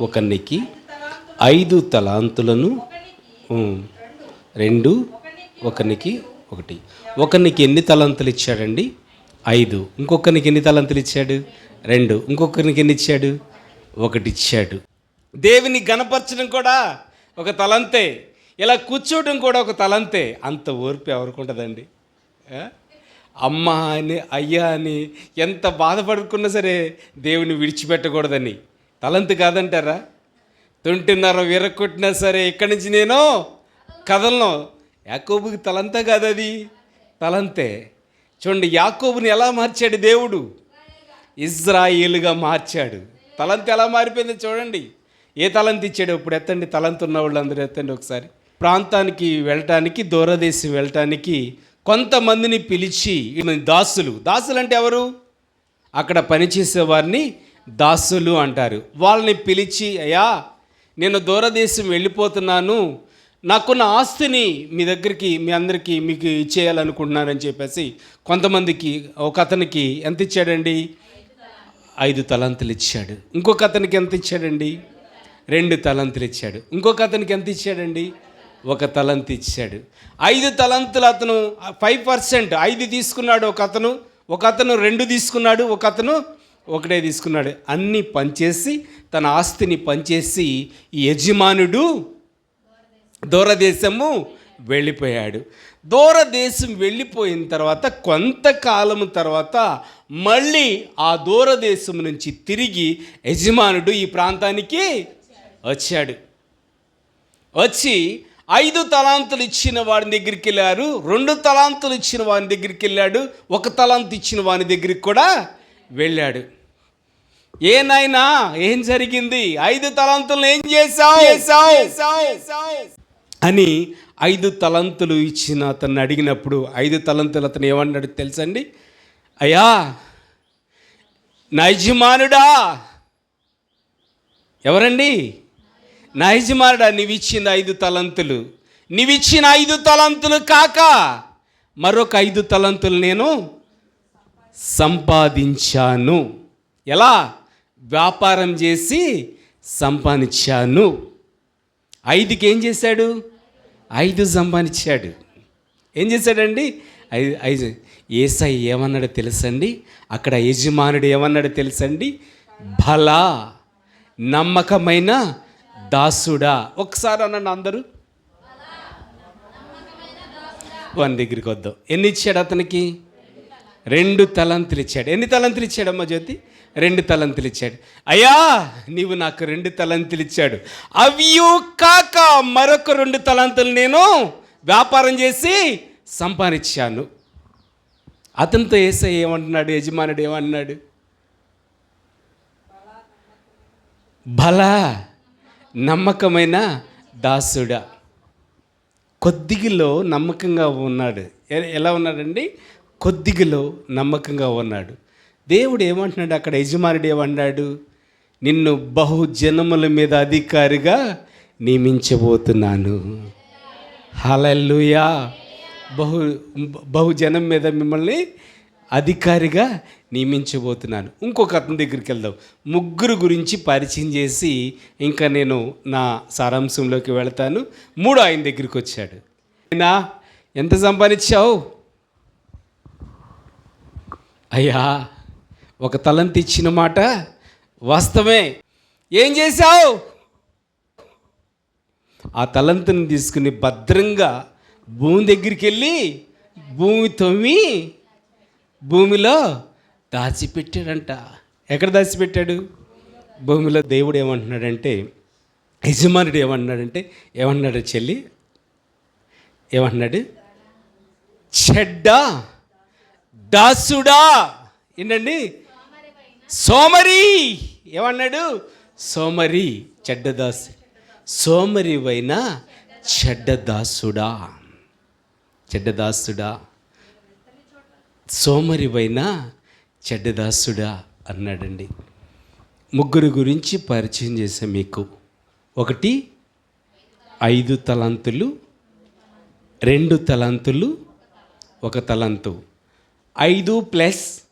ఒకనికి ఐదు తలాంతులను రెండు ఒకనికి ఒకటి. ఒకనికి ఎన్ని తలాంతులు ఇచ్చాడండి? ఐదు. ఇంకొకరికి ఎన్ని తలాంతులు ఇచ్చాడు? రెండు. ఇంకొకరికి ఎన్ని ఇచ్చాడు? ఒకటి ఇచ్చాడు. దేవుని గణపరచడం కూడా ఒక తలంతే. ఇలా కూర్చోవడం కూడా ఒక తలంతే. అంత ఓర్పు ఎవరికి ఉంటుందండి? అమ్మ అని అయ్యా అని ఎంత బాధపడుకున్నా సరే దేవుని విడిచిపెట్టకూడదని. తలంతు కాదంటారా? తొంటిన్నర విరక్కొట్టినా సరే ఇక్కడి నుంచి నేను కదలను. యాకోబుకి తలంతా కాదు అది తలంతే. చూడండి యాకోబుని ఎలా మార్చాడు దేవుడు? ఇజ్రాయిల్గా మార్చాడు. తలంత ఎలా మారిపోయిందో చూడండి. ఏ తలంత ఇచ్చాడు? ఇప్పుడు ఎత్తండి తలంత ఉన్న వాళ్ళందరూ ఎత్తండి ఒకసారి. ప్రాంతానికి వెళ్ళటానికి దూరదేశం వెళ్ళటానికి కొంతమందిని పిలిచి దాసులు. దాసులు అంటే ఎవరు? అక్కడ పనిచేసే వారిని దాసులు అంటారు. వాళ్ళని పిలిచి అయ్యా నేను దూరదేశం వెళ్ళిపోతున్నాను. నాకున్న ఆస్తిని మీ దగ్గరికి మీ అందరికీ మీకు ఇచ్చేయాలనుకుంటున్నానని చెప్పేసి కొంతమందికి ఒక అతనికి ఎంత ఇచ్చాడండి? ఐదు తలంతులు ఇచ్చాడు. ఇంకొక అతనికి ఎంత ఇచ్చాడండి? రెండు తలంతులు ఇచ్చాడు. ఇంకొక అతనికి ఎంత ఇచ్చాడండి? ఒక తలంతు ఇచ్చాడు. ఐదు తలంతులు అతను ఫైవ్ పర్సెంట్ ఐదు తీసుకున్నాడు ఒక అతను ఒక అతను రెండు తీసుకున్నాడు ఒక అతను ఒకటే తీసుకున్నాడు. అన్నీ పంచేసి తన ఆస్తిని పంచేసి ఈ యజమానుడు దూరదేశము వెళ్ళిపోయాడు. దూరదేశం వెళ్ళిపోయిన తర్వాత కొంతకాలం తర్వాత మళ్ళీ ఆ దూరదేశం నుంచి తిరిగి యజమానుడు ఈ ప్రాంతానికి వచ్చాడు. వచ్చి ఐదు తలాంతులు ఇచ్చిన వాడి దగ్గరికి వెళ్ళారు. రెండు తలాంతులు ఇచ్చిన వాని దగ్గరికి వెళ్ళాడు. ఒక తలాంతు ఇచ్చిన వాని దగ్గరికి కూడా వెళ్ళాడు. ఏ నాయనా ఏం జరిగింది? ఐదు తలాంతులు ఏం చేసావు అని ఐదు తలంతులు ఇచ్చిన అతన్ని అడిగినప్పుడు ఐదు తలంతులు అతను ఏమన్నాడు తెలుసండి? అయ్యా నా యజమానుడా ఎవరండి? నా యజమానుడా నీవిచ్చిన ఐదు తలంతులు. నీవిచ్చిన ఐదు తలంతులు కాక మరొక ఐదు తలంతులు నేను సంపాదించాను. ఎలా? వ్యాపారం చేసి సంపాదించాను. ఐదుకి ఏం చేశాడు? ఐదు సంపాదించాడు. ఏం చేశాడండి? ఐదు ఐదు. ఏసై ఏమన్నాడో తెలుసండి? అక్కడ యజమానుడు ఏమన్నాడో తెలుసండి? బలా నమ్మకమైన దాసుడా. ఒకసారి అన్నాడు అందరూ. వన్ దగ్గరికి వద్దాం. ఎన్ని ఇచ్చాడు అతనికి? రెండు తలంతులు ఇచ్చాడు. ఎన్ని తలంతులు ఇచ్చాడమ్మా జ్యోతి? రెండు తలంతులు ఇచ్చాడు అయ్యా నీవు నాకు రెండు తలంతులు ఇచ్చాడు అవి కాక మరొక రెండు తలంతులు నేను వ్యాపారం చేసి సంపాదించాను. అతనితో ఏసై ఏమంటున్నాడు? యజమానుడు ఏమన్నాడు? బల నమ్మకమైన దాసుడా. కొద్దిగిలో నమ్మకంగా ఉన్నాడు. ఎలా ఉన్నాడండి? కొద్దిగిలో నమ్మకంగా ఉన్నాడు. దేవుడు ఏమంటున్నాడు? అక్కడ యజమానుడు ఏమన్నాడు? నిన్ను బహు జనముల మీద అధికారిగా నియమించబోతున్నాను. హలల్లుయా. బహు బహుజనం మీద మిమ్మల్ని అధికారిగా నియమించబోతున్నాను. ఇంకొక అతని దగ్గరికి వెళ్దాం. ముగ్గురు గురించి పరిచయం చేసి ఇంకా నేను నా సారాంశంలోకి వెళ్తాను. మూడు ఆయన దగ్గరికి వచ్చాడు. అయినా ఎంత సంపాదించావు? అయ్యా ఒక తలంతి ఇచ్చిన మాట వాస్తవమే. ఏం చేశావు? ఆ తలంతిని తీసుకుని భద్రంగా భూమి దగ్గరికి వెళ్ళి భూమి తొమ్మి భూమిలో దాచిపెట్టాడంట. ఎక్కడ దాచిపెట్టాడు? భూమిలో దేవుడు ఏమంటున్నాడంటే యజమానుడు ఏమన్నాడంటే ఏమన్నాడు చెల్లి? ఏమన్నాడు చెడ్డ దాసుడా. ఏంటండి? సోమరి ఏమన్నాడు? సోమరి చెడ్డదాసు. సోమరివైన చెడ్డదాసుడా. చెడ్డదాసుడా. సోమరివైన చెడ్డదాసుడా అన్నాడండి. ముగ్గురు గురించి పరిచయం చేశాం మీకు. ఒకటి ఐదు తలంతులు రెండు తలంతులు ఒక తలంతు. ఐదు ప్లస్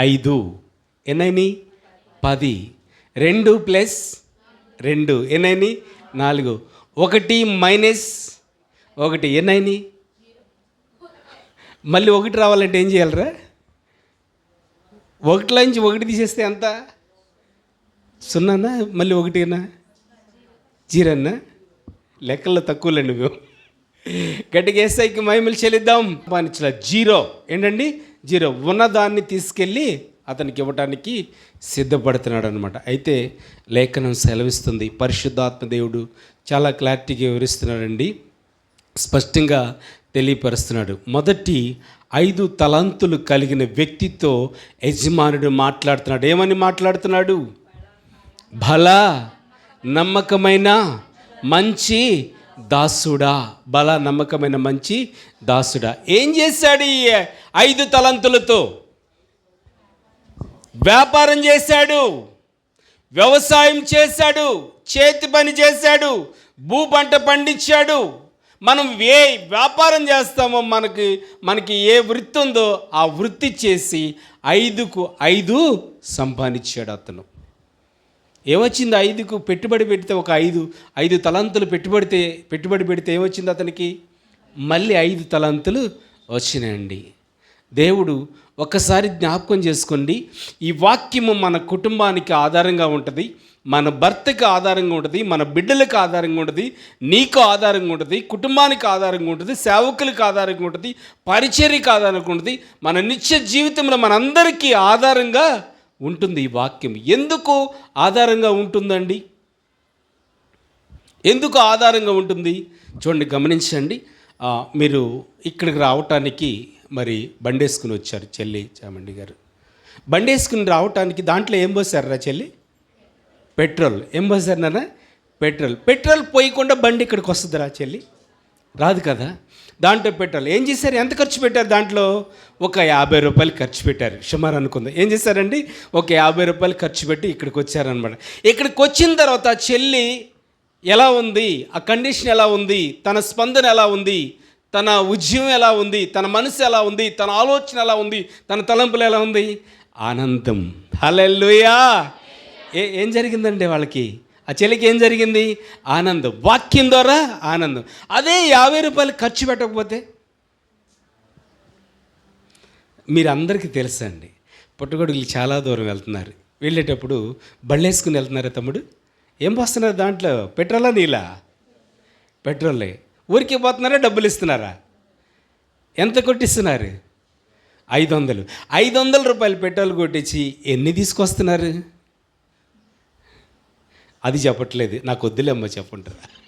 ఐదు. ఎన్నైని పది. రెండు ప్లస్ రెండు. ఎన్నైని నాలుగు. ఒకటి మైనస్ ఒకటి. ఎన్నైని మళ్ళీ ఒకటి రావాలంటే ఏం చేయాలరా? ఒకటిలో నుంచి ఒకటి తీసేస్తే ఎంత? సున్నానా? మళ్ళీ ఒకటినా? జీరన్నా లెక్కల్లో తక్కువలేండి మేము గట్టిగా ఏసైకి మహిమలు చెల్లిద్దాం. పానిచ్చిన జీరో. ఏంటండి? జీరో ఉన్నదాన్ని తీసుకెళ్ళి అతనికి ఇవ్వడానికి సిద్ధపడుతున్నాడు అనమాట అయితే లేఖనం సెలవిస్తుంది. పరిశుద్ధాత్మ దేవుడు చాలా క్లారిటీగా వివరిస్తున్నాడండి. స్పష్టంగా తెలియపరుస్తున్నాడు. మొదటి ఐదు తలంతులు కలిగిన వ్యక్తితో యజమానుడు మాట్లాడుతున్నాడు. ఏమని మాట్లాడుతున్నాడు? బల నమ్మకమైన మంచి దాసుడా బల నమ్మకమైన మంచి దాసుడా. ఏం చేశాడు ఈ ఐదు తలంతులతో? వ్యాపారం చేశాడు వ్యవసాయం చేశాడు చేతి పని చేశాడు భూ పంట పండించాడు. మనం ఏ వ్యాపారం చేస్తామో మనకి మనకి ఏ వృత్తి ఉందో ఆ వృత్తి చేసి ఐదుకు ఐదు సంపాదించాడు అతను. ఏమొచ్చింది ఐదుకు పెట్టుబడి పెడితే ఒక ఐదు ఐదు తలంతులు పెట్టుబడితే పెట్టుబడి పెడితే ఏమొచ్చింది అతనికి? మళ్ళీ ఐదు తలంతులు వచ్చినాయండి. దేవుడు ఒకసారి జ్ఞాపకం చేసుకోండి. ఈ వాక్యము మన కుటుంబానికి ఆధారంగా ఉంటుంది మన భర్తకి ఆధారంగా ఉంటుంది మన బిడ్డలకు ఆధారంగా ఉంటుంది నీకు ఆధారంగా ఉంటుంది కుటుంబానికి ఆధారంగా ఉంటుంది సేవకులకు ఆధారంగా ఉంటుంది పరిచర్యకు ఆధారంగా ఉంటుంది మన నిత్య జీవితంలో మనందరికీ ఆధారంగా ఉంటుంది ఈ వాక్యం. ఎందుకు ఆధారంగా ఉంటుందండి? ఎందుకు ఆధారంగా ఉంటుంది? చూడండి గమనించండి. మీరు ఇక్కడికి రావటానికి మరి బండేసుకుని వచ్చారు చెల్లి చామండి గారు. బండేసుకుని రావటానికి దాంట్లో ఏం పోసారా చెల్లి? పెట్రోల్. ఏం పోసారు నాన్న? పెట్రోల్. పెట్రోల్ పోయకుండా బండి ఇక్కడికి వస్తుందిరా చెల్లి. రాదు కదా? దాంట్లో పెట్రోల్ ఏం చేశారు? ఎంత ఖర్చు పెట్టారు దాంట్లో? ఒక యాభై రూపాయలు ఖర్చు పెట్టారు. సుమారు అనుకుందాం. ఏం చేశారండి? ఒక యాభై రూపాయలు ఖర్చు పెట్టి ఇక్కడికి వచ్చారనమాట ఇక్కడికి వచ్చిన తర్వాత చెల్లి ఎలా ఉంది? ఆ కండిషన్ ఎలా ఉంది? తన స్పందన ఎలా ఉంది? తన ఉద్యమం ఎలా ఉంది? తన మనసు ఎలా ఉంది? తన ఆలోచన ఎలా ఉంది? తన తలంపులు ఎలా ఉంది? ఆనందం. హలెల్లుయా! ఏ ఏం జరిగిందండి వాళ్ళకి? ఆ చెల్లికి ఏం జరిగింది? ఆనందం వాక్యం ద్వారా ఆనందం. అదే యాభై రూపాయలు ఖర్చు పెట్టకపోతే? మీరు అందరికీ తెలుసండి పుట్టగొడుగులు చాలా దూరం వెళ్తున్నారు. వెళ్ళేటప్పుడు బళ్ళేసుకుని వెళ్తున్నారా తమ్ముడు? ఏం పోస్తున్నారు దాంట్లో? పెట్రోలా నీలా? పెట్రోలే. ఊరికి పోతున్నారా డబ్బులు ఇస్తున్నారా? ఎంత కొట్టిస్తున్నారు? ఐదు వందలు. ఐదు వందల రూపాయలు పెట్రోల్ కొట్టించి ఎన్ని తీసుకొస్తున్నారు? అది చెప్పట్లేదు. నాకు వద్దులేమ్మ చెప్పుంటారు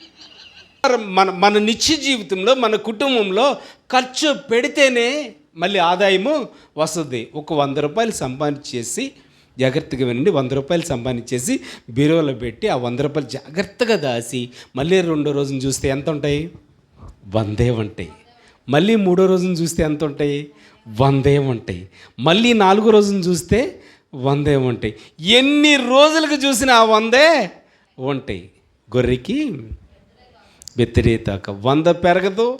మన మన నిత్య జీవితంలో మన కుటుంబంలో ఖర్చు పెడితేనే మళ్ళీ ఆదాయము వస్తుంది. ఒక వంద రూపాయలు సంపాదించేసి జాగ్రత్తగా వినండి వంద రూపాయలు సంపాదించేసి బీరువాలో పెట్టి ఆ వంద రూపాయలు జాగ్రత్తగా దాసి మళ్ళీ రెండో రోజున చూస్తే ఎంత ఉంటాయి? వందే ఉంటాయి. మళ్ళీ మూడో రోజున చూస్తే ఎంత ఉంటాయి? వందే ఉంటాయి. మళ్ళీ నాలుగో రోజున చూస్తే వందే ఉంటాయి. ఎన్ని రోజులకు చూసినా ఆ వందే ఉంటాయి గొర్రెకి వ్యతిరేక వంద పెరగదు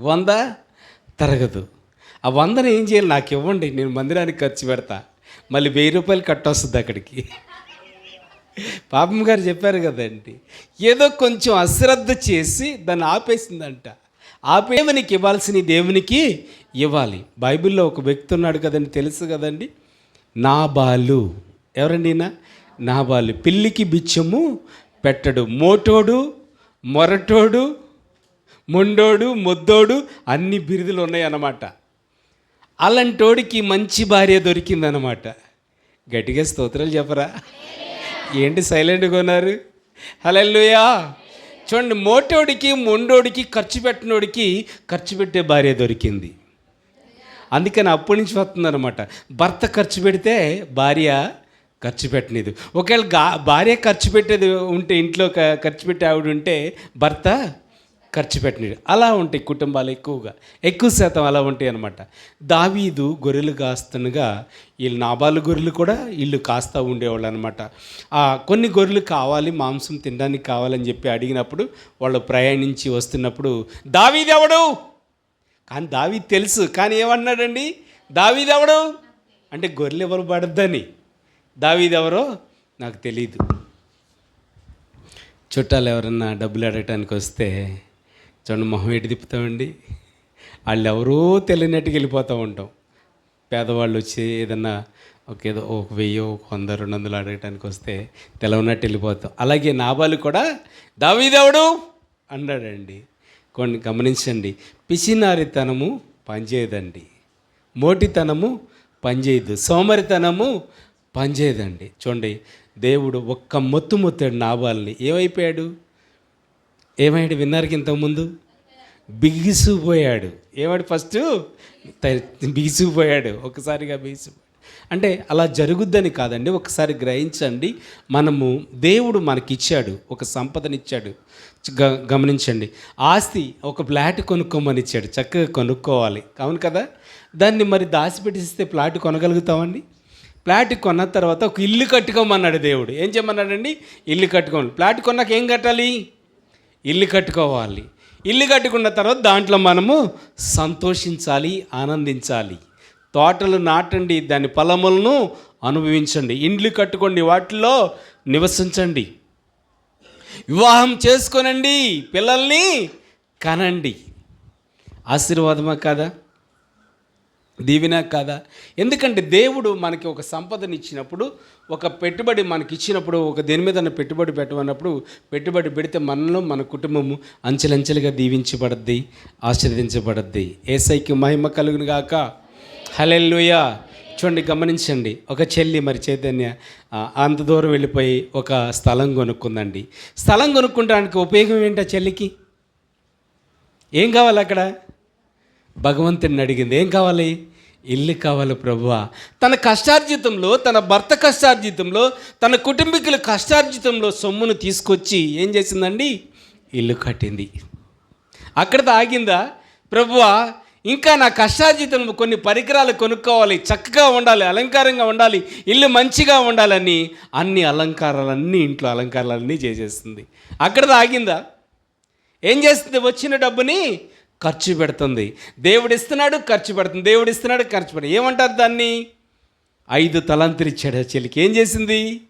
వంద తరగదు. ఆ వందను ఏం చేయాలి? నాకు ఇవ్వండి నేను మందిరానికి ఖర్చు పెడతా. మళ్ళీ వెయ్యి రూపాయలు కట్టొస్తుంది అక్కడికి. పాపం గారు చెప్పారు కదండి ఏదో కొంచెం అశ్రద్ధ చేసి దాన్ని ఆపేసిందంట. ఆపేమనికి ఇవ్వాల్సిన దేవునికి ఇవ్వాలి. బైబిల్లో ఒక వ్యక్తి ఉన్నాడు కదండి తెలుసు కదండి నాబాలు. ఎవరండి ఈయన? నాబాలు పిల్లికి బిచ్చము పెట్టడు. మోటోడు మొరటోడు మొండోడు మొద్దోడు అన్ని బిరుదులు ఉన్నాయన్నమాట. అలాంటోడికి మంచి భార్య దొరికిందనమాట గట్టిగా స్తోత్రాలు చెప్పరా? ఏంటి సైలెంట్గా ఉన్నారు? హలెల్లుయా! చూడండి మోటోడికి మొండోడికి ఖర్చు పెట్టినోడికి ఖర్చు పెట్టే భార్య దొరికింది. అందుకని అప్పటి నుంచి వస్తుందన్నమాట. భర్త ఖర్చు పెడితే భార్య ఖర్చు పెట్టలేదు ఒకవేళ గా భార్య ఖర్చు పెట్టేది ఉంటే ఇంట్లో ఖర్చు పెట్టే ఆవిడ ఉంటే భర్త ఖర్చు పెట్టలేదు అలా ఉంటాయి కుటుంబాలు ఎక్కువగా. ఎక్కువ శాతం అలా ఉంటాయి అనమాట దావీదు గొర్రెలు కాస్తుండగా వీళ్ళు నాబాలు గొర్రెలు కూడా వీళ్ళు కాస్తా ఉండేవాళ్ళు అనమాట కొన్ని గొర్రెలు కావాలి మాంసం తినడానికి కావాలని చెప్పి అడిగినప్పుడు వాళ్ళు ప్రయాణించి వస్తున్నప్పుడు దావీదెవడు కానీ దావీ తెలుసు. కానీ ఏమన్నాడండి? దావీదెవడు అంటే గొర్రెలు ఎవరు పడద్దని. దావీదెవరో నాకు తెలియదు చుట్టాలు ఎవరన్నా డబ్బులు అడగటానికి వస్తే చూడండి మొహం ఎటు తిప్పుతామండి? వాళ్ళు ఎవరో తెలియనట్టుకు వెళ్ళిపోతూ ఉంటాం. పేదవాళ్ళు వచ్చి ఏదన్నా ఒక ఏదో ఒక వెయ్యి ఒక వంద రెండు వందలు అడగటానికి వస్తే తెలవనట్టు వెళ్ళిపోతాం. అలాగే నాబాలు కూడా దావీదేవుడు అన్నాడండి. కొన్ని గమనించండి. పిసినారితనము పనిచేయదండి. మోటితనము పనిచేయదు. సోమరితనము పనిచేయదండి. చూడండి దేవుడు ఒక్క మొత్తు మొత్తాడు నాబాల్ని ఏమైపోయాడు? ఏమయ్యాడు విన్నారుకి ఇంతకుముందు? బిగిసిపోయాడు. ఏమాడు ఫస్ట్? బిగిసిపోయాడు. ఒకసారిగా బిగిసిపోయాడు. అంటే అలా జరుగుద్దని కాదండి. ఒకసారి గ్రహించండి. మనము దేవుడు మనకిచ్చాడు. ఒక సంపదనిచ్చాడు. గ- గమనించండి. ఆస్తి ఒక ఫ్లాట్ కొనుక్కోమని ఇచ్చాడు. చక్కగా కొనుక్కోవాలి. అవును కదా? దాన్ని మరి దాచిపెట్టిస్తే ఫ్లాట్ కొనగలుగుతామండి? ప్లాట్ కొన్న తర్వాత ఒక ఇల్లు కట్టుకోమన్నాడు దేవుడు. ఏం చేయమన్నాడండి? ఇల్లు కట్టుకోండి. ప్లాట్ కొన్నాక ఏం కట్టాలి? ఇల్లు కట్టుకోవాలి. ఇల్లు కట్టుకున్న తర్వాత దాంట్లో మనము సంతోషించాలి ఆనందించాలి. తోటలు నాటండి దాని ఫలములను అనుభవించండి. ఇండ్లు కట్టుకోండి వాటిలో నివసించండి. వివాహం చేసుకోనండి పిల్లల్ని కనండి. ఆశీర్వాదమా కదా? దీవినా కాదా? ఎందుకంటే దేవుడు మనకి ఒక సంపదని ఇచ్చినప్పుడు ఒక పెట్టుబడి మనకి ఇచ్చినప్పుడు ఒక దేని మీద పెట్టుబడి పెట్టమన్నప్పుడు పెట్టుబడి పెడితే మనలో మన కుటుంబము అంచెలంచెలుగా దీవించబడద్ది ఆశీర్వదించబడద్ది ఏసైకి మహిమ కలుగును గాక. హలెల్లుయా. చూడండి గమనించండి. ఒక చెల్లి మరి చైతన్య అంత దూరం వెళ్ళిపోయి ఒక స్థలం కొనుక్కుందండి. స్థలం కొనుక్కుంటానికి ఉపయోగం ఏంటి ఆ చెల్లికి? ఏం కావాలి అక్కడ? భగవంతుడిని అడిగింది ఏం కావాలి? ఇల్లు కావాలి ప్రభువా. తన కష్టార్జితంలో తన భర్త కష్టార్జితంలో తన కుటుంబీకుల కష్టార్జితంలో సొమ్మును తీసుకొచ్చి ఏం చేసిందండి? ఇల్లు కట్టింది. అక్కడ ఆగిందా ప్రభువా ఇంకా నా కష్టార్జితం కొన్ని పరికరాలు కొనుక్కోవాలి చక్కగా ఉండాలి అలంకారంగా ఉండాలి ఇల్లు మంచిగా ఉండాలని అన్ని అలంకారాలన్నీ ఇంట్లో అలంకారాలన్నీ చేసేస్తుంది అక్కడ ఆగిందా ఏం చేస్తుంది? వచ్చిన డబ్బుని ఖర్చు పెడుతుంది. దేవుడు ఇస్తున్నాడు ఖర్చు పెడుతుంది. దేవుడు ఇస్తున్నాడు ఖర్చు పెడుతుంది. ఏమంటారు దాన్ని? ఐదు తలంతులు ఇచ్చాడు ఆ చెల్లికి. ఏం చేసింది?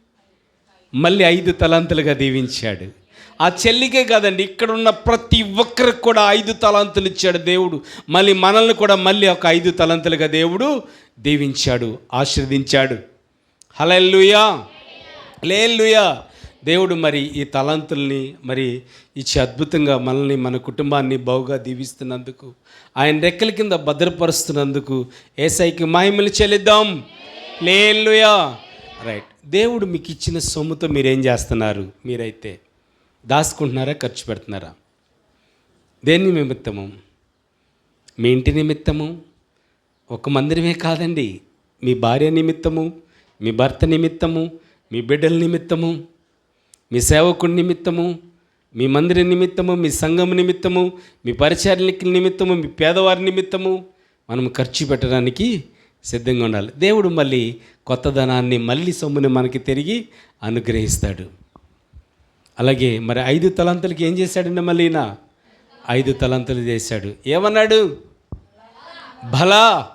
మళ్ళీ ఐదు తలంతులుగా దీవించాడు. ఆ చెల్లికే కాదండి ఇక్కడ ఉన్న ప్రతి ఒక్కరికి కూడా ఐదు తలంతులు ఇచ్చాడు దేవుడు. మళ్ళీ మనల్ని కూడా మళ్ళీ ఒక ఐదు తలంతులుగా దేవుడు దీవించాడు ఆశీర్వదించాడు. హలెల్లుయా. లేల్లుయా దేవుడు మరి ఈ తలంతుల్ని మరి ఇచ్చి అద్భుతంగా మనల్ని మన కుటుంబాన్ని బావుగా దీవిస్తున్నందుకు ఆయన రెక్కల కింద భద్రపరుస్తున్నందుకు ఏసైకి మహిమలు చెల్లిద్దాం. లేల్లుయా రైట్ దేవుడు మీకు ఇచ్చిన సొమ్ముతో మీరేం చేస్తున్నారు? మీరైతే దాచుకుంటున్నారా ఖర్చు పెడుతున్నారా? దేని నిమిత్తము? మీ ఇంటి నిమిత్తము? ఒక మందిరమే కాదండి. మీ భార్య నిమిత్తము? మీ భర్త నిమిత్తము? మీ బిడ్డల నిమిత్తము? మీ సేవకుడి నిమిత్తము మీ మందిర నిమిత్తము మీ సంఘం నిమిత్తము మీ పరిచారకుల నిమిత్తము మీ పేదవారి నిమిత్తము మనం ఖర్చు పెట్టడానికి సిద్ధంగా ఉండాలి. దేవుడు మళ్ళీ కొత్త ధనాన్ని మళ్ళీ సొమ్ముని మనకి తిరిగి అనుగ్రహిస్తాడు. అలాగే మరి ఐదు తలంతులకి ఏం చేశాడండి మళ్ళీ నా ఐదు తలంతులు చేశాడు. ఏమన్నాడు? బలా.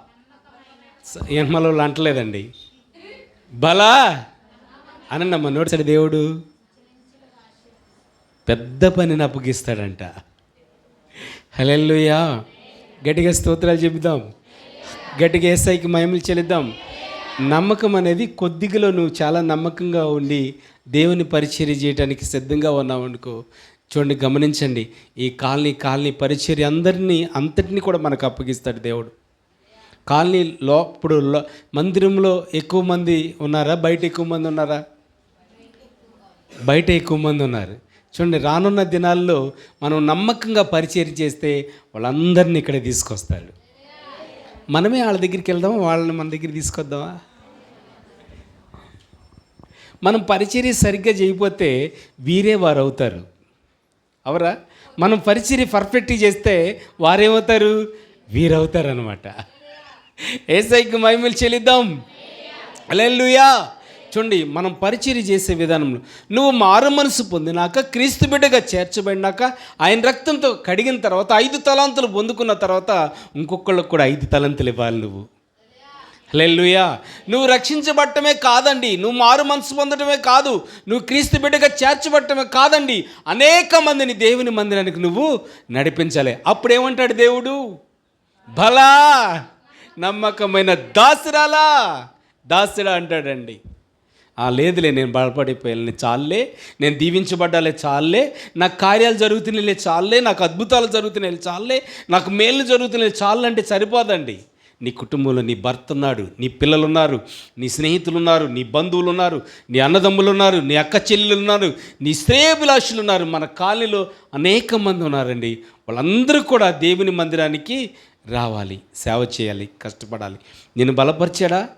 ఎన్మలో అంటలేదండి బలా. అనండి అమ్మ దేవుడు. పెద్ద పనిని అప్పగిస్తాడంట. హలెల్లుయా. గట్టిగా స్తోత్రాలు చెబుదాం. గట్టిగా ఏసైకి మహిమలు చెల్లిద్దాం. నమ్మకం అనేది కొద్దిగలో నువ్వు చాలా నమ్మకంగా ఉండి దేవుని పరిచర్య చేయడానికి సిద్ధంగా ఉన్నావు అనుకో. చూడండి గమనించండి. ఈ కాలనీ కాలనీ పరిచర్య అందరినీ అంతటినీ కూడా మనకు అప్పగిస్తాడు దేవుడు. కాలనీ లో మందిరంలో ఎక్కువ మంది ఉన్నారా? బయట ఎక్కువ మంది ఉన్నారా? బయట ఎక్కువ మంది ఉన్నారు. చూడండి రానున్న దినాల్లో మనం నమ్మకంగా పరిచయం చేస్తే వాళ్ళందరినీ ఇక్కడ తీసుకొస్తాడు. మనమే వాళ్ళ దగ్గరికి వెళ్దామా? వాళ్ళని మన దగ్గర తీసుకొద్దామా? మనం పరిచర్య సరిగ్గా చేయకపోతే వీరే వారు అవుతారు. అవరా? మనం పరిచర్య పర్ఫెక్ట్ చేస్తే వారేమవుతారు? వీరవుతారు అనమాట ఏసైకి మహిమలు చెల్లిద్దాం. అలెల్లుయా చూడండి మనం పరిచర్య చేసే విధానంలో నువ్వు మారు మనసు పొందినాక క్రీస్తు బిడ్డగా చేర్చబడినాక ఆయన రక్తంతో కడిగిన తర్వాత ఐదు తలాంతులు పొందుకున్న తర్వాత ఇంకొకళ్ళకు కూడా ఐదు తలంతులు ఇవ్వాలి నువ్వు. లెల్లుయా నువ్వు రక్షించబడటమే కాదండి. నువ్వు మారు మనసు పొందటమే కాదు. నువ్వు క్రీస్తు బిడ్డగా చేర్చబడటమే కాదండి. అనేక మందిని దేవుని మందిరానికి నువ్వు నడిపించాలి. అప్పుడేమంటాడు దేవుడు? బలా నమ్మకమైన దాసురాలా. దాసుడా అంటాడండి. ఆ లేదులే నేను బలపడిపోయాను చాలే నేను దీవించబడ్డాలే చాలే నాకు కార్యాలు జరుగుతున్నాయి చాలే నాకు అద్భుతాలు జరుగుతున్నాయి చాలే నాకు మేలు జరుగుతున్నాయి చాలంటే సరిపోదండి. నీ కుటుంబంలో నీ భర్త ఉన్నాడు నీ పిల్లలు ఉన్నారు నీ స్నేహితులు ఉన్నారు నీ బంధువులు ఉన్నారు నీ అన్నదమ్ములు ఉన్నారు నీ అక్క చెల్లెలు ఉన్నారు నీ శ్రేయభిలాషులు ఉన్నారు మన కాలనీలో అనేక మంది ఉన్నారండి. వాళ్ళందరూ కూడా దేవుని మందిరానికి రావాలి సేవ చేయాలి కష్టపడాలి. నేను బలపరిచాడా?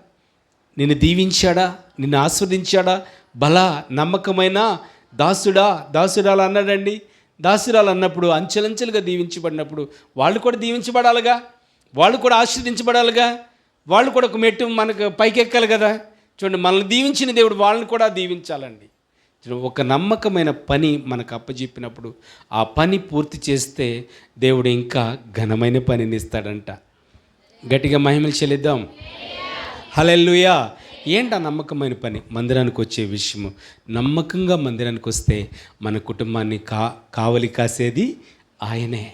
నేను దీవించాడా? నిన్ను ఆస్వాదించాడా? బల నమ్మకమైన? దాసుడా? దాసుడాలు అన్నాడండి. దాసురాలు అన్నప్పుడు అంచెలంచెలుగా దీవించబడినప్పుడు వాళ్ళు కూడా దీవించబడాలిగా? వాళ్ళు కూడా ఆశీర్దించబడాలిగా వాళ్ళు కూడా ఒక మెట్టు మనకు పైకెక్కాలి కదా? చూడండి మనల్ని దీవించిన దేవుడు వాళ్ళని కూడా దీవించాలండి. ఒక నమ్మకమైన పని మనకు అప్పజెప్పినప్పుడు ఆ పని పూర్తి చేస్తే దేవుడు ఇంకా ఘనమైన పనిని ఇస్తాడంట. గట్టిగా మహిమలు చెల్లిద్దాం. హలెల్లుయా. ఏంటి ఆ నమ్మకమైన పని? మందిరానికి వచ్చే విషయము. నమ్మకంగా మందిరానికి వస్తే మన కుటుంబాన్ని కా కావలి కాసేది ఆయనే.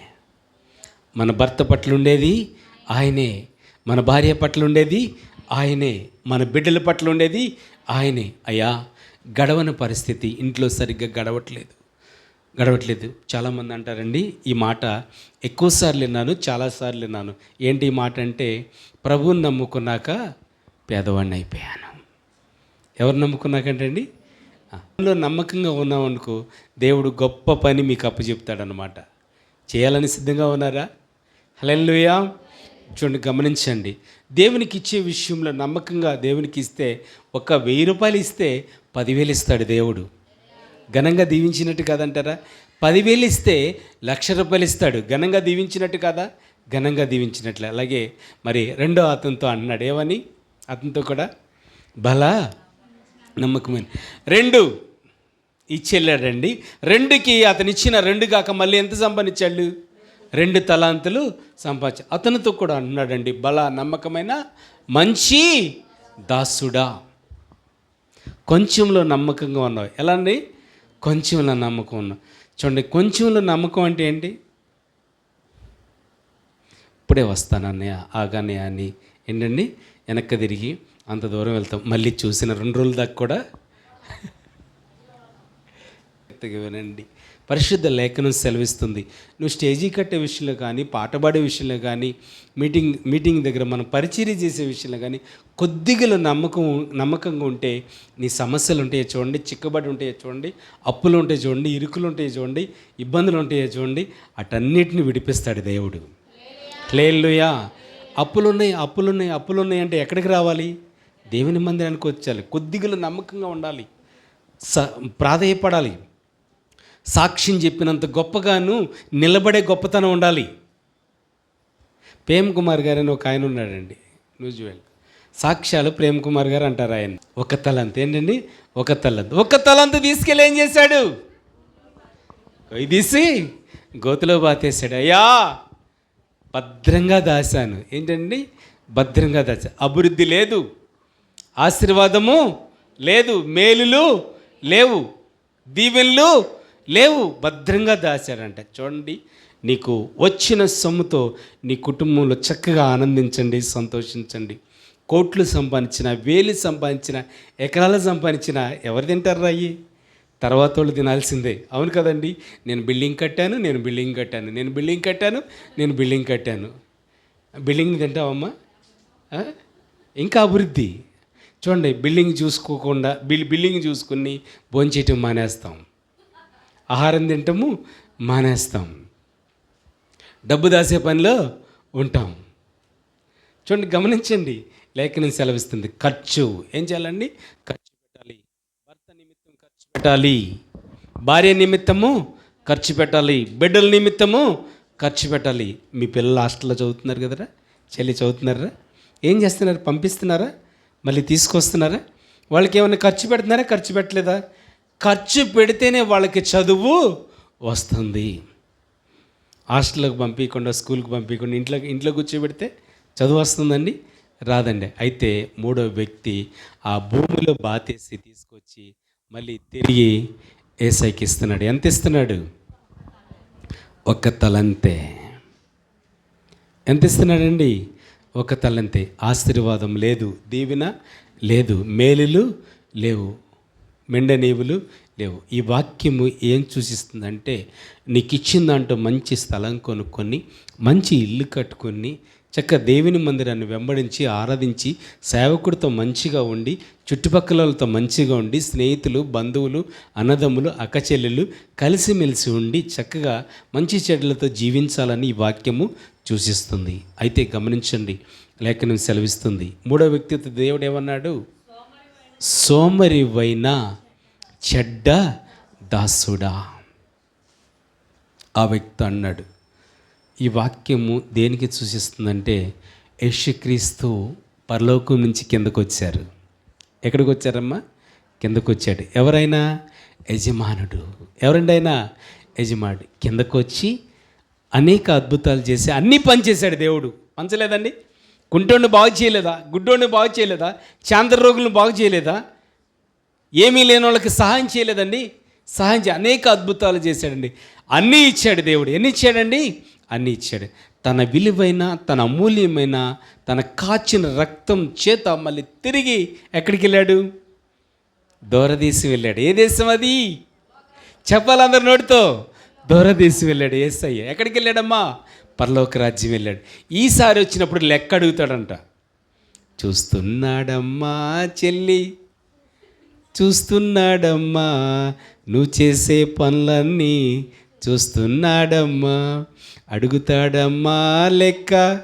మన భర్త పట్ల ఉండేది ఆయనే. మన భార్య పట్ల ఉండేది ఆయనే. మన బిడ్డల పట్ల ఉండేది ఆయనే. అయ్యా గడవని పరిస్థితి ఇంట్లో సరిగ్గా గడవట్లేదు. గడవట్లేదు. చాలామంది అంటారండి ఈ మాట ఎక్కువసార్లు విన్నాను చాలాసార్లు విన్నాను. ఏంటి ఈ మాట అంటే ప్రభువుని నమ్ముకున్నాక పేదవాడిని అయిపోయాను. ఎవరు నమ్ముకున్నాకంటే అండి? అందులో నమ్మకంగా ఉన్నామనుకో దేవుడు గొప్ప పని మీకు అప్పచెప్తాడనమాట చేయాలని సిద్ధంగా ఉన్నారా? హలెల్లుయా. చూడండి గమనించండి. దేవునికి ఇచ్చే విషయంలో నమ్మకంగా దేవునికి ఇస్తే ఒక వెయ్యి రూపాయలు ఇస్తే పదివేలు ఇస్తాడు దేవుడు. ఘనంగా దీవించినట్టు కాదంటారా? పదివేలు ఇస్తే లక్ష రూపాయలు ఇస్తాడు. ఘనంగా దీవించినట్టు కాదా? ఘనంగా దీవించినట్లే. అలాగే మరి రెండో అతనితో అన్నాడు ఏమని? అతనితో కూడా బలా నమ్మకమైన రెండు ఇచ్చెళ్ళాడండి. రెండుకి అతను ఇచ్చిన రెండు కాక మళ్ళీ ఎంత సంపాదించాడు? రెండు తలాంతులు సంపాదించ. అతనితో కూడా అన్నాడండి బల నమ్మకమైన మంచి దాసుడా. కొంచెంలో నమ్మకంగా ఉన్నావు. ఎలా అండి? కొంచెంలో నమ్మకం ఉన్నావు చూడండి కొంచెంలో నమ్మకం అంటే ఏంటి? ఇప్పుడే వస్తానన్నయ్య ఆగానే అని. ఏంటండి? వెనక్కి తిరిగి అంత దూరం వెళ్తాం. మళ్ళీ చూసిన రెండు రోజుల దాకా కూడా వినండి పరిశుద్ధ లేఖనం సెలవిస్తుంది. నువ్వు స్టేజీ కట్టే విషయంలో కానీ పాట పాడే విషయంలో కానీ మీటింగ్ మీటింగ్ దగ్గర మనం పరిచర్య చేసే విషయంలో కానీ కొద్దిగా నమ్మకం నమ్మకంగా ఉంటే నీ సమస్యలు ఉంటాయో చూడండి చిక్కబడి ఉంటాయో చూడండి అప్పులు ఉంటాయి చూడండి ఇరుకులు ఉంటాయి చూడండి ఇబ్బందులు ఉంటాయో చూడండి అటన్నిటిని విడిపిస్తాడు దేవుడు. క్లేల్లుయా అప్పులున్నాయి అప్పులున్నాయి అప్పులున్నాయి అంటే ఎక్కడికి రావాలి? దేవుని మందిరానికి వచ్చాలి. కొద్దిగా నమ్మకంగా ఉండాలి. స ప్రాధేయపడాలి. సాక్ష్యం చెప్పినంత గొప్పగాను నిలబడే గొప్పతనం ఉండాలి. ప్రేమ్ కుమార్ గారు అని ఒక ఆయన ఉన్నాడండి. న్యూజ్వెల్ సాక్ష్యాలు ప్రేమ్ కుమార్ గారు అంటారు ఆయన. ఒక తలంత. ఏంటండి? ఒక తలంత. ఒక తలంత తీసుకెళ్ళి ఏం చేశాడు? తీసి గోతులో బాతేశాడు. అయ్యా! భద్రంగా దాశాను. ఏంటండి? భద్రంగా దాచా అభివృద్ధి లేదు. ఆశీర్వాదము లేదు. మేలులు లేవు. దీవెనలు లేవు. భద్రంగా దాచారంట చూడండి నీకు వచ్చిన సొమ్ముతో నీ కుటుంబంలో చక్కగా ఆనందించండి సంతోషించండి. కోట్లు సంపాదించిన వేలు సంపాదించిన ఎకరాలు సంపాదించిన ఎవరు తింటారు అయ్యి తర్వాత వాళ్ళు తినాల్సిందే. అవును కదండి? నేను బిల్డింగ్ కట్టాను నేను బిల్డింగ్ కట్టాను నేను బిల్డింగ్ కట్టాను నేను బిల్డింగ్ కట్టాను. బిల్డింగ్ తింటావమ్మా? ఇంకా అభివృద్ధి. చూడండి బిల్డింగ్ చూసుకోకుండా బిల్ బిల్డింగ్ చూసుకుని భోంచేయటం మానేస్తాం. ఆహారం తింటాము మానేస్తాం. డబ్బు దాసే పనిలో ఉంటాం. చూడండి గమనించండి. లేఖనం సెలవిస్తుంది. ఖర్చు. ఏం చేయాలండి ఖర్చు పెట్టాలి భర్త నిమిత్తం ఖర్చు పెట్టాలి. భార్య నిమిత్తము ఖర్చు పెట్టాలి. బిడ్డల నిమిత్తము ఖర్చు పెట్టాలి. మీ పిల్లలు హాస్టల్లో చదువుతున్నారు కదరా? చెల్లి చదువుతున్నారా? ఏం చేస్తున్నారు? పంపిస్తున్నారా? మళ్ళీ తీసుకొస్తున్నారా? వాళ్ళకి ఏమైనా ఖర్చు పెడుతున్నారా? ఖర్చు పెట్టలేదా? ఖర్చు పెడితేనే వాళ్ళకి చదువు వస్తుంది. హాస్టల్కి పంపించకుండా స్కూల్కి పంపించకుండా ఇంట్లో ఇంట్లో కూర్చోబెడితే చదువు వస్తుందండి? రాదండి. అయితే మూడో వ్యక్తి ఆ భూమిలో బాతేసి తీసుకొచ్చి మళ్ళీ తిరిగి ఏసైకి ఇస్తున్నాడు. ఎంత ఇస్తున్నాడు? ఒక తలంతే. ఎంత ఇస్తున్నాడండి? ఒక తలంతే. ఆశీర్వాదం లేదు దీవెన లేదు మేలులు లేవు మెండనీవులు లేవు. ఈ వాక్యము ఏం సూచిస్తుందంటే నీకు ఇచ్చిందంటూ మంచి స్థలం కొనుక్కొని మంచి ఇల్లు కట్టుకొని చక్క దేవుని మందిరాన్ని వెంబడించి ఆరాధించి సేవకుడితో మంచిగా ఉండి చుట్టుపక్కలతో మంచిగా ఉండి స్నేహితులు బంధువులు అన్నదమ్ములు అక్కచెల్లెలు కలిసిమెలిసి ఉండి చక్కగా మంచి చెడ్లతో జీవించాలని ఈ వాక్యము సూచిస్తుంది. అయితే గమనించండి లేఖనం సెలవిస్తుంది. మూడో వ్యక్తితో దేవుడు ఏమన్నాడు? సోమరివైన చెడ్డ దాసుడా. ఆ వ్యక్తి అన్నాడు ఈ వాక్యము దేనికి సూచిస్తుందంటే యేసుక్రీస్తు పరలోకం నుంచి కిందకు వచ్చారు ఎక్కడికి వచ్చారమ్మా కిందకు వచ్చాడు ఎవరైనా? యజమానుడు. ఎవరండి యజమానుడు. కిందకు వచ్చి అనేక అద్భుతాలు చేసి అన్నీ పనిచేశాడు దేవుడు. పంచలేదండి? కుంటోడిని బాగు చేయలేదా? గుడ్డోడిని బాగు చేయలేదా? చాంద్ర రోగులను బాగు చేయలేదా? ఏమీ లేని వాళ్ళకి సహాయం చేయలేదండి? సహాయం చే అనేక అద్భుతాలు చేశాడండి. అన్నీ ఇచ్చాడు దేవుడు. ఎన్ని ఇచ్చాడండి? అన్నీ ఇచ్చాడు. తన విలువైన తన అమూల్యమైన తన కాచిన రక్తం చేత మళ్ళీ తిరిగి ఎక్కడికి వెళ్ళాడు? దూరదేశం వెళ్ళాడు. ఏ దేశం అది? చెప్పాలి అందరు నోటితో? దూరదేశం వెళ్ళాడు ఏసయ్య. ఎక్కడికి వెళ్ళాడమ్మా? పరలోక రాజ్యం వెళ్ళాడు. ఈసారి వచ్చినప్పుడు లెక్క అడుగుతాడంట. చూస్తున్నాడమ్మా చెల్లి. చూస్తున్నాడమ్మా. నువ్వు చేసే పనులన్నీ చూస్తున్నాడమ్మా అడుగుతాడమ్మా లెక్క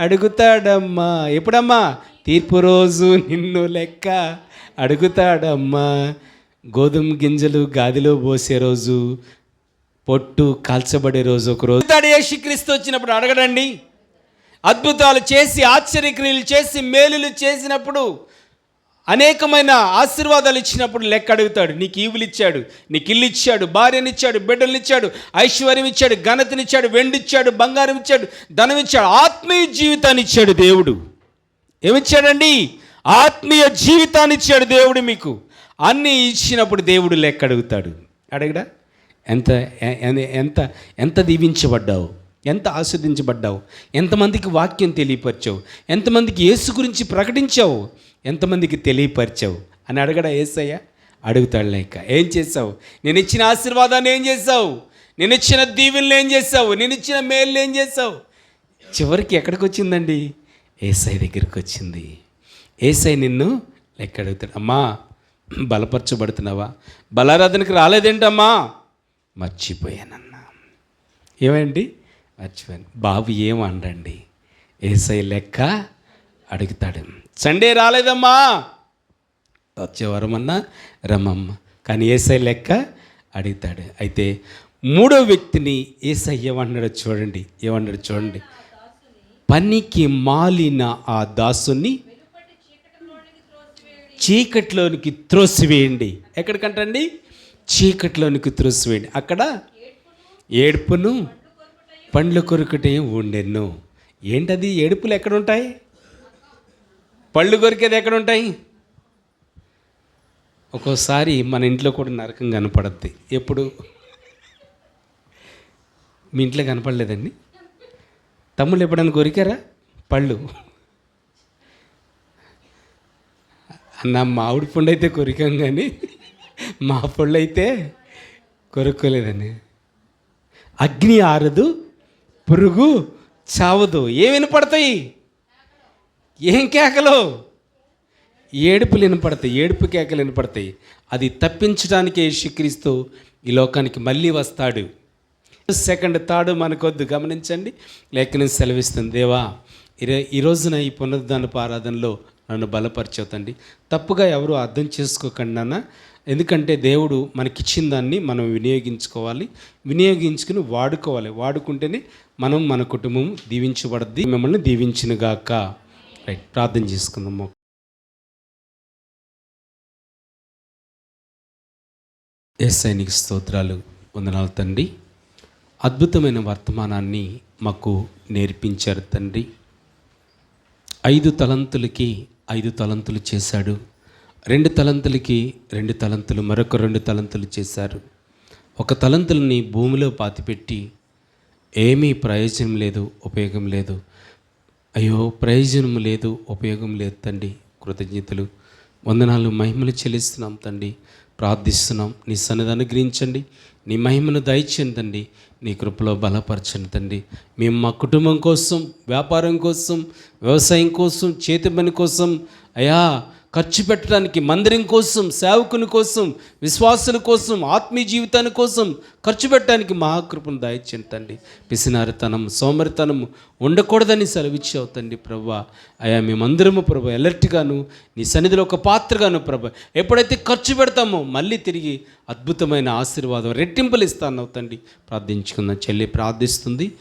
అడుగుతాడమ్మా. ఎప్పుడమ్మా? తీర్పు రోజు నిన్ను లెక్క అడుగుతాడమ్మా. గోధుమ గింజలు గాదిలో పోసే రోజు పొట్టు కాల్చబడే రోజు ఒక రోజు. యేసుక్రీస్తు వచ్చినప్పుడు అడగడండి. అద్భుతాలు చేసి ఆశ్చర్యక్రియలు చేసి మేలులు చేసినప్పుడు అనేకమైన ఆశీర్వాదాలు ఇచ్చినప్పుడు లెక్క అడుగుతాడు నీకు ఈవులు ఇచ్చాడు నీకు ఇల్లు ఇచ్చాడు భార్యనిచ్చాడు బిడ్డలనిచ్చాడు ఐశ్వర్యం ఇచ్చాడు ఘనతనిచ్చాడు వెండిచ్చాడు బంగారం ఇచ్చాడు ధనం ఇచ్చాడు ఆత్మీయ జీవితాన్ని ఇచ్చాడు దేవుడు. ఏమిచ్చాడండి? ఆత్మీయ జీవితాన్ని ఇచ్చాడు దేవుడు మీకు. అన్నీ ఇచ్చినప్పుడు దేవుడు లెక్క అడుగుతాడు అడగడా ఎంత ఎంత ఎంత దీవించబడ్డావు? ఎంత ఆస్వాదించబడ్డావు? ఎంతమందికి వాక్యం తెలియపరిచావు? ఎంతమందికి యేసు గురించి ప్రకటించావు? ఎంతమందికి తెలియపరిచావు? అని అడగడా ఏసయ్య? అడుగుతాడు లేక ఏం చేసావు నేను ఇచ్చిన ఆశీర్వాదాన్ని ఏం చేసావు నేను ఇచ్చిన దీవెనలు ఏం చేసావు నేను ఇచ్చిన మేల్ని ఏం చేసావు చివరికి ఎక్కడికి వచ్చిందండి? ఏసై దగ్గరికి వచ్చింది. ఏసై నిన్ను లెక్క అడుగుతాడు అమ్మా బలపరచబడుతున్నావా? బలారాధనకి రాలేదేంటమ్మా? మర్చిపోయానన్నా. ఏమండి మర్చిపోయాను. బాబు ఏమండండి ఏసై లెక్క అడుగుతాడు. సండే రాలేదమ్మా. వచ్చేవారమన్నా రమ్మమ్మ. కానీ ఏసై లెక్క అడుగుతాడు. అయితే మూడో వ్యక్తిని ఏసై ఏమన్నాడు చూడండి. ఏమన్నాడు చూడండి. పనికి మాలిన ఆ దాసుని చీకట్లోనికి త్రోసివేయండి. ఎక్కడికంటండి? చీకట్లోనికి త్రోసివేయండి. అక్కడ ఏడుపును పండ్లు కొరుకటే ఉండెన్ను ఏంటది? ఏడుపులు ఎక్కడ ఉంటాయి పళ్ళు కొరికేది ఎక్కడ ఉంటాయి ఒక్కోసారి మన ఇంట్లో కూడా నరకం కనపడద్ది. ఎప్పుడు? మీ ఇంట్లో కనపడలేదండి? తమ్ముళ్ళు ఎప్పుడైనా కొరికారా? పళ్ళు? అన్న మామిడి పండు అయితే కొరికాం కానీ మా పళ్ళు అయితే కొరుక్కోలేదని అగ్ని ఆరదు పురుగు చావదు. ఏం వినపడతాయి? ఏం కేకలు? ఏడుపులు వినపడతాయి. ఏడుపు కేకలు వినపడతాయి. అది తప్పించడానికే యేసుక్రీస్తు ఈ లోకానికి మళ్ళీ వస్తాడు. సెకండ్ థర్డ్ మనకొద్దు. గమనించండి. లేఖనం సెలవిస్తుంది. దేవా ఈ రోజున ఈ పునరుద్ధానపు ఆరాధనలో నన్ను బలపరిచేతండి తప్పుగా ఎవరు అర్థం చేసుకోకండి నాన్న. ఎందుకంటే దేవుడు మనకిచ్చిన దాన్ని మనం వినియోగించుకోవాలి. వినియోగించుకుని వాడుకోవాలి. వాడుకుంటేనే మనం మన కుటుంబం దీవించబడద్ది మిమ్మల్ని దీవించినగాక. రైట్ ప్రార్థన చేసుకుందాము ఏ సైనిక స్తోత్రాలు వందనాలు తండ్రి. అద్భుతమైన వర్తమానాన్ని మాకు నేర్పించారు తండ్రి. ఐదు తలంతులకి ఐదు తలంతులు చేశాడు. రెండు తలంతులకి రెండు తలంతులు మరొక రెండు తలంతులు చేశారు. ఒక తలంతులని భూమిలో పాతిపెట్టి ఏమీ ప్రయోజనం లేదు ఉపయోగం లేదు. అయ్యో ప్రయోజనం లేదు ఉపయోగం లేదు తండ్రి కృతజ్ఞతలు. వందనాలు మహిమలు చెల్లిస్తున్నాం తండ్రి. ప్రార్థిస్తున్నాం నీ సన్నిధి అనుగ్రహించండి. నీ మహిమను దయచేయండి నీ కృపలో బలపరచండి తండ్రి. మేము మా కుటుంబం కోసం వ్యాపారం కోసం వ్యవసాయం కోసం చేతి పని కోసం అయా ఖర్చు పెట్టడానికి మందిరం కోసం సేవకుని కోసం విశ్వాసుల కోసం ఆత్మీయ జీవితాని కోసం ఖర్చు పెట్టడానికి మహాకృపను దయచేయండి తండ్రి. పిసినారితనం సోమరితనం ఉండకూడదని సెలవిచ్చావు తండ్రి ప్రభా. అయా మేమందరము ప్రభా ఎలర్ట్గాను నీ సన్నిధిలో ఒక పాత్రగాను ప్రభా. ఎప్పుడైతే ఖర్చు పెడతామో మళ్ళీ తిరిగి అద్భుతమైన ఆశీర్వాదం రెట్టింపులు ఇస్తాను తండ్రి. ప్రార్థించుకుందాం చెల్లి ప్రార్థిస్తుంది.